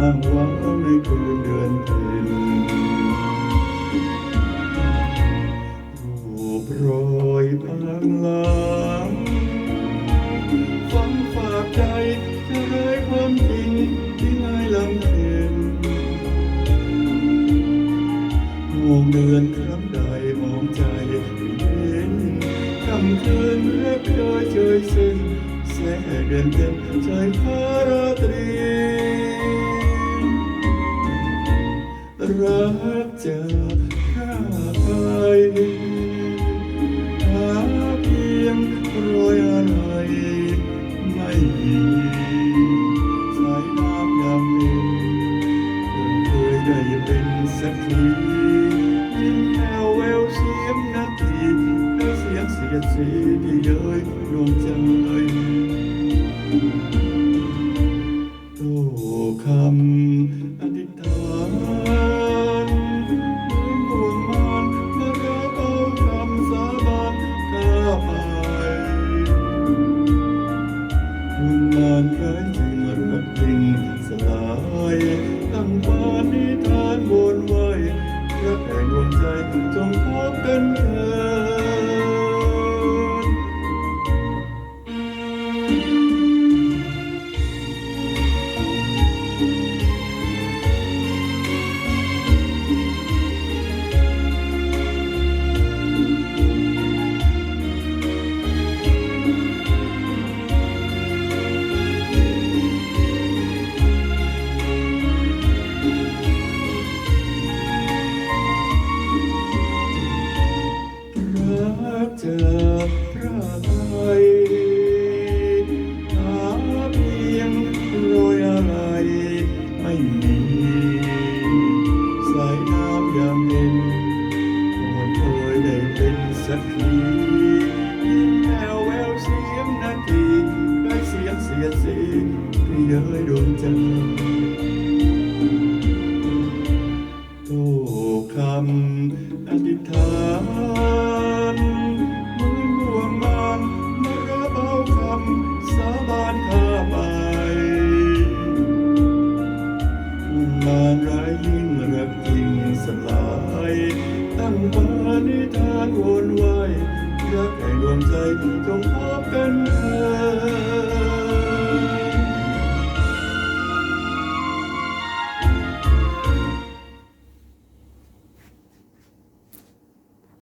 ว้างในคืนเดือนเพ็ญรูปรอยพลังหลังฝังฝากใจจะไร้ความจริงที่ไม่ลำเห็นมองเดือนครั้งใดมองใจไม่เห็นคำคืนรักเคยเจยสิ้นแสงเดือนเต็มใจพาราตรี รักจะฆ่าไปหาเพียงรอยอะไรไม่มีสายน้ำยามเย็นเคยได้เป็นสักทียิ้มแววแววเสียงนาทีแล้วเสียงเสียดสีที่เย้ยดวงใจโต้คำ ใจจงพบกันเถิด นานร้ายยิ่งรักยิ่งสลายตั้งมาในทานวนวายรักให้รวมใจต้องพบกันเธอ